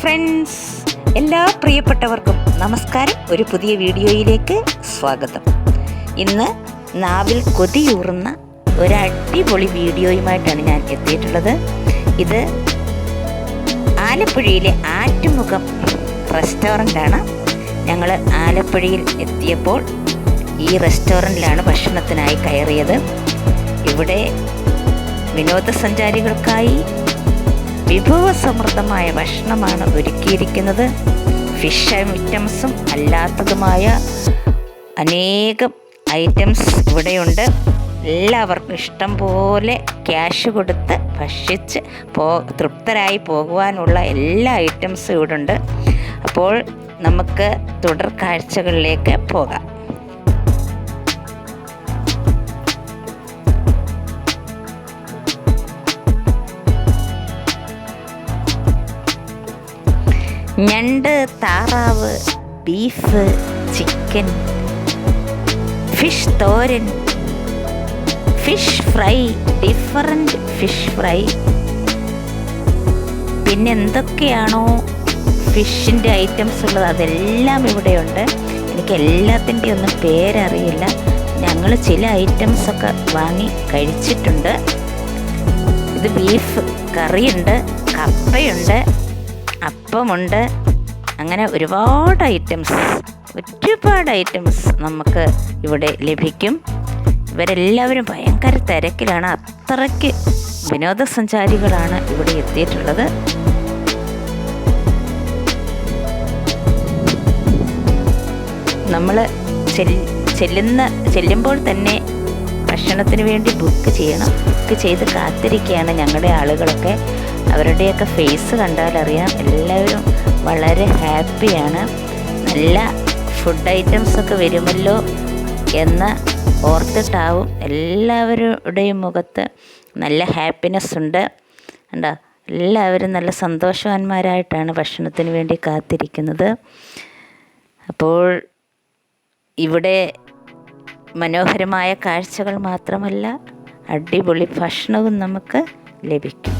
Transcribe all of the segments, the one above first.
Friends എല്ലാ പ്രിയപ്പെട്ടവർക്കും നമസ്കാരം. ഒരു പുതിയ വീഡിയോയിലേക്ക് സ്വാഗതം. ഇന്ന് നാവിൽ കൊതിയൂറുന്ന ഒരു അടിപൊളി വീഡിയോയുമായിട്ടാണ് ഞാൻ എത്തിയിട്ടുള്ളത്. ഇത് ആലപ്പുഴയിലെ ആറ്റുമുഖം റെസ്റ്റോറന്റാണ് ഞങ്ങൾ ആലപ്പുഴയിൽ എത്തിയപ്പോൾ ഈ റെസ്റ്റോറന്റിലാണ് ഭക്ഷണത്തിനായി കയറിയത്. ഇവിടെ വിനോദസഞ്ചാരികൾക്കായി വിഭവസമൃദ്ധമായ ഭക്ഷണമാണ് ഒരുക്കിയിരിക്കുന്നത്. ഫിഷ് ഐറ്റംസും അല്ലാത്തതുമായ അനേകം ഐറ്റംസ് ഇവിടെയുണ്ട്. എല്ലാവർക്കും ഇഷ്ടം പോലെ ക്യാഷ് കൊടുത്ത് ഭക്ഷിച്ച് പോ തൃപ്തരായി പോകുവാനുള്ള എല്ലാ ഐറ്റംസും ഇവിടെ ഉണ്ട് അപ്പോൾ നമുക്ക് തുടർ കാഴ്ചകളിലേക്ക് പോകാം. ഞണ്ട് താറാവ് ബീഫ് ചിക്കൻ ഫിഷ് തോരൻ fish fry different fish fry. പിന്നെ എന്തൊക്കെയാണോ ഫിഷിന്റെ ഐറ്റംസ് ഉള്ളത് അതെല്ലാം ഇവിടെയുണ്ട്. എനിക്ക് എല്ലാത്തിന്റെ ഒന്നും പേരറിയില്ല. ഞങ്ങൾ ചില ഐറ്റംസൊക്കെ വാങ്ങി കഴിച്ചിട്ടുണ്ട്. ഇത് ബീഫ് കറിയുണ്ട് കപ്പയുണ്ട് അപ്പമുണ്ട്. അങ്ങനെ ഒരുപാട് ഐറ്റംസ് ഒരുപാട് ഐറ്റംസ് നമുക്ക് ഇവിടെ ലഭിക്കും. ഇവരെല്ലാവരും ഭയങ്കര തിരക്കിലാണ്. അത്രയ്ക്ക് വിനോദസഞ്ചാരികളാണ് ഇവിടെ എത്തിയിട്ടുള്ളത്. നമ്മൾ ചെല്ലുന്ന ചെല്ലുമ്പോൾ തന്നെ ഭക്ഷണത്തിന് വേണ്ടി ബുക്ക് ചെയ്യണം. ബുക്ക് ചെയ്ത് കാത്തിരിക്കുകയാണ് ഞങ്ങളുടെ ആളുകളൊക്കെ. അവരുടെയൊക്കെ ഫേസ് കണ്ടാലറിയാം എല്ലാവരും വളരെ ഹാപ്പിയാണ്. നല്ല ഫുഡ് ഐറ്റംസൊക്കെ വരുമല്ലോ എന്ന് ഓർത്തിട്ടാവും എല്ലാവരുടെയും മുഖത്ത് നല്ല ഹാപ്പിനെസ് ഉണ്ട്. കണ്ടോ? എല്ലാവരും നല്ല സന്തോഷവാന്മാരായിട്ടാണ് ഭക്ഷണത്തിന് വേണ്ടി കാത്തിരിക്കുന്നത്. അപ്പോൾ ഇവിടെ മനോഹരമായ കാഴ്ചകൾ മാത്രമല്ല അടിപൊളി ഭക്ഷണവും നമുക്ക് ലഭിക്കും.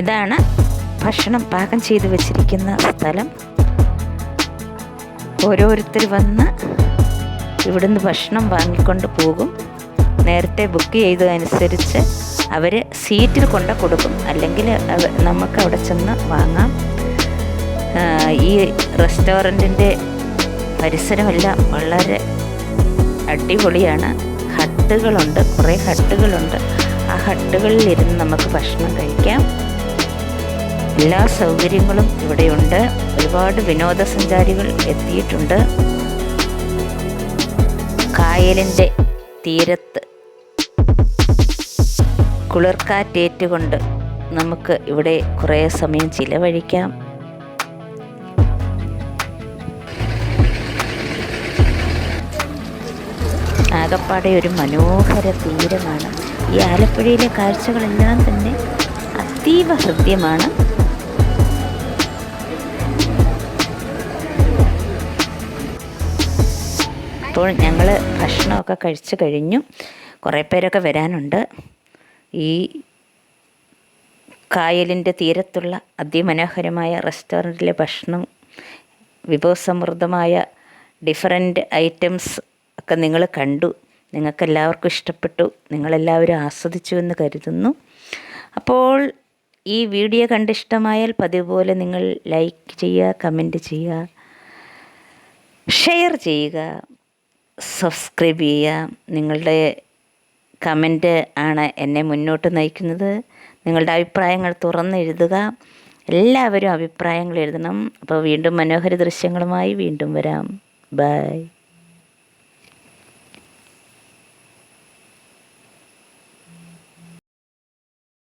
ഇതാണ് ഭക്ഷണം പാകം ചെയ്ത് വെച്ചിരിക്കുന്ന സ്ഥലം. ഓരോരുത്തർ വന്ന് ഇവിടുന്ന് ഭക്ഷണം വാങ്ങിക്കൊണ്ട് പോകും. നേരത്തെ ബുക്ക് ചെയ്തതനുസരിച്ച് അവർ സീറ്റിൽ കൊണ്ട് കൊടുക്കും. അല്ലെങ്കിൽ നമുക്ക് അവിടെ ചെന്ന് വാങ്ങാം. ഈ റെസ്റ്റോറന്റിന്റെ പരിസരമെല്ലാം വളരെ അടിപൊളിയാണ്. ഹട്ടുകളുണ്ട് കുറേ ഹട്ടുകളുണ്ട്. ആ ഹട്ടുകളിലിരുന്ന് നമുക്ക് ഭക്ഷണം കഴിക്കാം. എല്ലാ സൗകര്യങ്ങളും ഇവിടെയുണ്ട്. ഒരുപാട് വിനോദസഞ്ചാരികൾ എത്തിയിട്ടുണ്ട്. കായലിന്റെ തീരത്ത് കുളിർക്കാറ്റേറ്റുകൊണ്ട് നമുക്ക് ഇവിടെ കുറേ സമയം ചിലവഴിക്കാം. ആകപ്പാടെ ഒരു മനോഹര തീരമാണ്. ഈ ആലപ്പുഴയിലെ കാഴ്ചകളെല്ലാം തന്നെ അതീവ ഹൃദ്യമാണ്. അപ്പോൾ ഞങ്ങൾ ഭക്ഷണമൊക്കെ കഴിച്ചു കഴിഞ്ഞു. കുറേ പേരൊക്കെ വരാനുണ്ട്. ഈ കായലിന്റെ തീരത്തുള്ള അതിമനോഹരമായ റെസ്റ്റോറന്റിലെ ഭക്ഷണം വിഭവസമൃദ്ധമായ ഡിഫറെന്റ് ഐറ്റംസ് ഒക്കെ നിങ്ങൾ കണ്ടു. നിങ്ങൾക്കെല്ലാവർക്കും ഇഷ്ടപ്പെട്ടു. നിങ്ങളെല്ലാവരും ആസ്വദിച്ചു എന്ന് കരുതുന്നു. അപ്പോൾ ഈ വീഡിയോ കണ്ടിഷ്ടമായാൽ പതിവ് പോലെ നിങ്ങൾ ലൈക്ക് ചെയ്യുക കമന്റ് ചെയ്യുക ഷെയർ ചെയ്യുക. സബ്സ്ക്രൈബ് ചെയ്യുക. നിങ്ങളുടെ കമന്റ് ആണ് എന്നെ മുന്നോട്ട് നയിക്കുന്നത്. നിങ്ങളുടെ അഭിപ്രായങ്ങൾ തുറന്നെഴുതുക എല്ലാവരും അഭിപ്രായങ്ങൾ എഴുതണം. അപ്പോൾ വീണ്ടും മനോഹര ദൃശ്യങ്ങളുമായി വീണ്ടും വരാം. ബൈ.